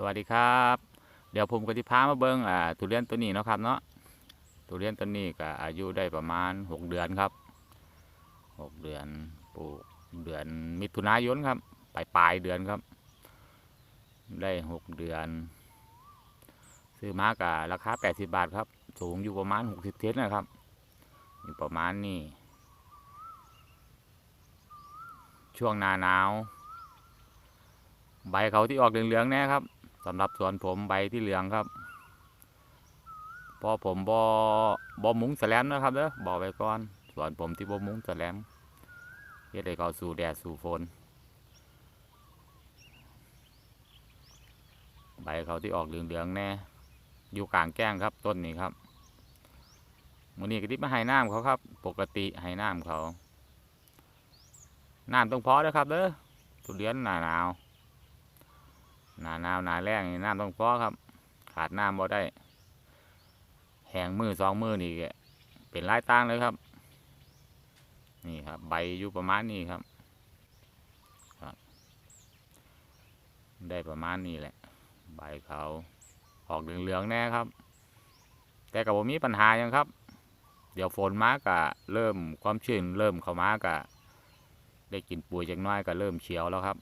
สวัสดีครับ เดี๋ยวผมก็จะพามาเบิ้งอ่าทุเรียนตัวนี้เนาะครับเนาะทุเรียนตัวนี้ก็อายุได้ประมาณหกเดือนครับหกเดือนปลูกเดือนมิถุนายนครับปลายปลายเดือนครับ ได้หกเดือน ซื้อมากะราคาแปดสิบาทครับ สูงอยู่ประมาณหกสิบเซนนะครับอยู่ประมาณนี้ช่วงหนาหนาว ใบเขาที่ออกเหลืองๆแน่ครับ สำหรับสวนผมใบที่เหลืองครับ พอผมบอบอมุ้งแสลมนะครับเด้อบอกไว้ก่อนสวนผมที่บอมุ้งแสลมเฮ็ดให้เขาสู่แดดสู่ฝนใบเขาที่ออกเหลืองๆแน่อยู่กลางแก้งครับต้นนี้ครับมื้อนี้ก็ที่มาให้น้ำเขาครับ ปกติให้น้ำเขาน้ำต้องพอเด้อครับเด้อทุเรียนหนาหนาว หนาหนาวหนาแรงนี่น้ำต้องพอครับ ขาดน้ำบ่ได้ แหงมือสองมือนี่ก็เป็นลายต่างเลยครับ นี่ครับ ใบอยู่ประมาณนี้ครับครับ ได้ประมาณนี้แหละ ใบเขาออกเหลืองๆแน่ครับ แต่กับผมมีปัญหายังครับ เดี๋ยวฝนมากะเริ่มความชื้นเริ่มเข้ามากะได้กินปุ๋ยจากน้อยก็เริ่มเขียวแล้วครับ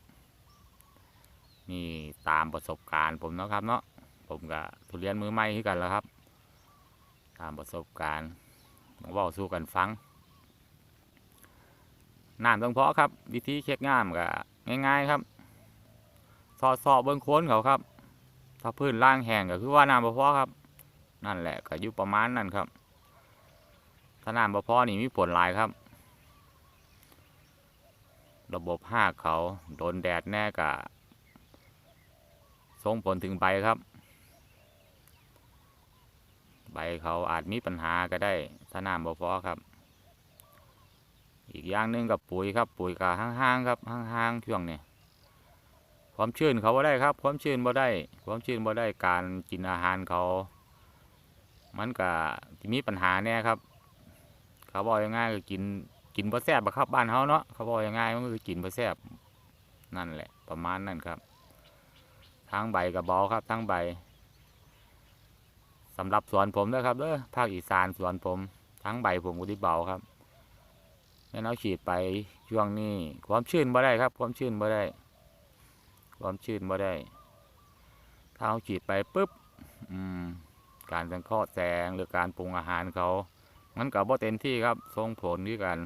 นี่ตามประสบการณ์ผมเนาะครับเนาะผมกับทุเรียนมือใหม่ที่กันแล้วครับ ตามประสบการณ์มาเว่าสู้กันฟังน้ำต้องเพาะครับ วิธีเช็คงามก็ง่าย ๆครับ สอดสอบเบื้องโค้นเขาครับ ถ้าพื้นล่างแห้งก็คือว่าน้ำบ่พอครับ นั่นแหละก็อยู่ประมาณนั้นครับ ถ้าน้ำบ่พอนี่มีผลลายครับ ระบบหากเขาโดนแดดแน่กะ ส่งผลถึงใบครับ ใบเขาอาจมีปัญหาก็ได้ถ้าน้ำบ่พอครับ อีกอย่างหนึ่งกับปุ๋ยครับ ปุ๋ยกะห้างๆครับห้างๆช่วงเนี้ความชื้นเขาบ่ได้ครับ ความชื้นบ่ได้ ความชื้นบ่ได้การกินอาหารเขา มันก็มีปัญหาแน่ครับ เขาบอกยังไงก็กินกินบ่แซ่บอะครับบ้านเฮาเนาะเขาบอกยังไงมันก็คือกินบ่แซ่บนั่นแหละ ประมาณนั้นครับ ทั้งใบกับเบาครับ ทั้งใบสำหรับสวนผมนะครับเด้อภาคอีสานสวนผม ทั้งใบผมก็ที่เบาครับแม่นเอาฉีดไปช่วงนี้ ความชื้นบ่ได้ครับ ความชื้นบ่ได้ ความชื้นบ่ได้ ถ้าเอาฉีดไปปุ๊บอืมการสังเคราะห์แสงหรือการปรุงอาหารเขา มันก็บ่เต็มที่ครับทรงผลด้วยกัน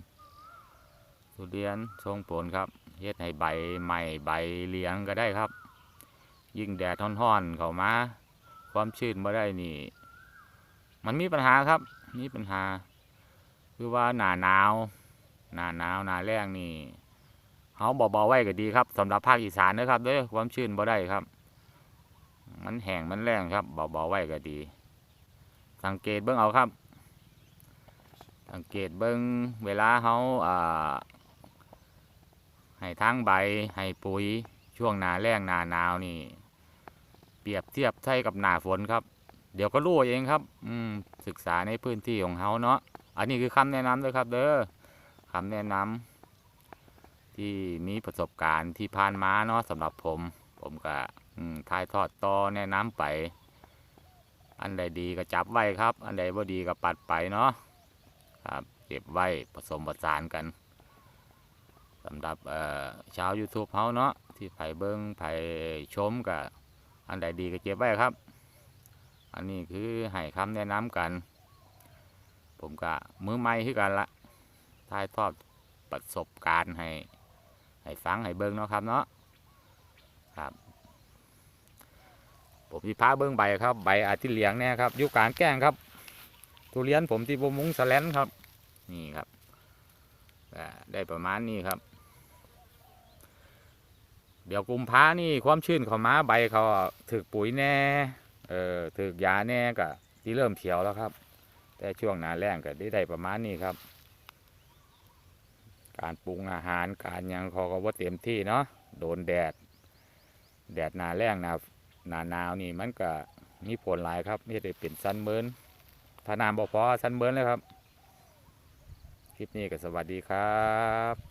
ทุเรียนทรงผลครับเฮ็ดให้ใบใหม่ใบเหลียงก็ได้ครับ ยิ่งแดดท่อนๆเข้ามา ความชื้นบ่ได้นี่ มันมีปัญหาครับมีปัญหา คือว่าหนาหนาวหนาหนาวหนาแรงนี่เฮาเบาๆไว้ก็ดีครับสำหรับภาคอีสานนะครับเด้อความชื้นบ่ได้ครับ มันแห้งมันแรงครับเบาๆไว้ก็ดี สังเกตเบิ่งเอาครับ สังเกตเบิ้องเวลาเขาอ่าให้ทั้งใบให้ปุ๋ยช่วงหนาแรงหนาหนาวนี่ เปรียบเทียบใช่กับหนาฝนครับ เดี๋ยวก็รู้เองครับอืมศึกษาในพื้นที่ของเขาเนาะอันนี้คือคำแนะนำเลยครับ เด้อคำแนะนำที่มีประสบการณ์ที่ผ่านมาเนาะสำหรับผม ผมก็อืมถ่ายทอดต่อแนะนำไป อันใดดีก็จับไว้ครับ อันใดบ่ดีก็ปัดไปเนาะครับเก็บไว้ผสมผสานกันสำหรับเอ่อชาว YouTube เฮาเนาะที่ไผ่เบิ้งไผ่ชมกับ อันใดดีก็เก็บไว้ครับ อันนี้คือให้คำแนะนำกัน ผมก็มือใหม่คือกันละถ่ายทอดประสบการณ์ให้ให้ฟังให้เบิ้งเนาะครับเนาะครับผมที่พาเบิ้งใบครับใบอาจจะเหลียงแน่ครับยู่กางแก้งครับ ทุเรียนผมที่บมุงสแลนครับ นี่ครับได้ประมาณนี้ครับ เดี๋ยวกุมภานี่ความชื้นเขามาใบเขาถึกปุ๋ยแน่เออถึกยาแน่ก็ที่เริ่มเขียวแล้วครับ แต่ช่วงหนาแรงก็ได้ได้ประมาณนี้ครับ การปรุงอาหารการยังเขาก็ว่าเต็มที่เนาะโดนแดด แดดหนาแรงหนาหนาหนาวนี่มันก็มีผลหลายครับไม่ได้เป็นซันเบินถ้าน้ำบ่พอสันเบินเลยครับ คลิปนี้ก็สวัสดีครับ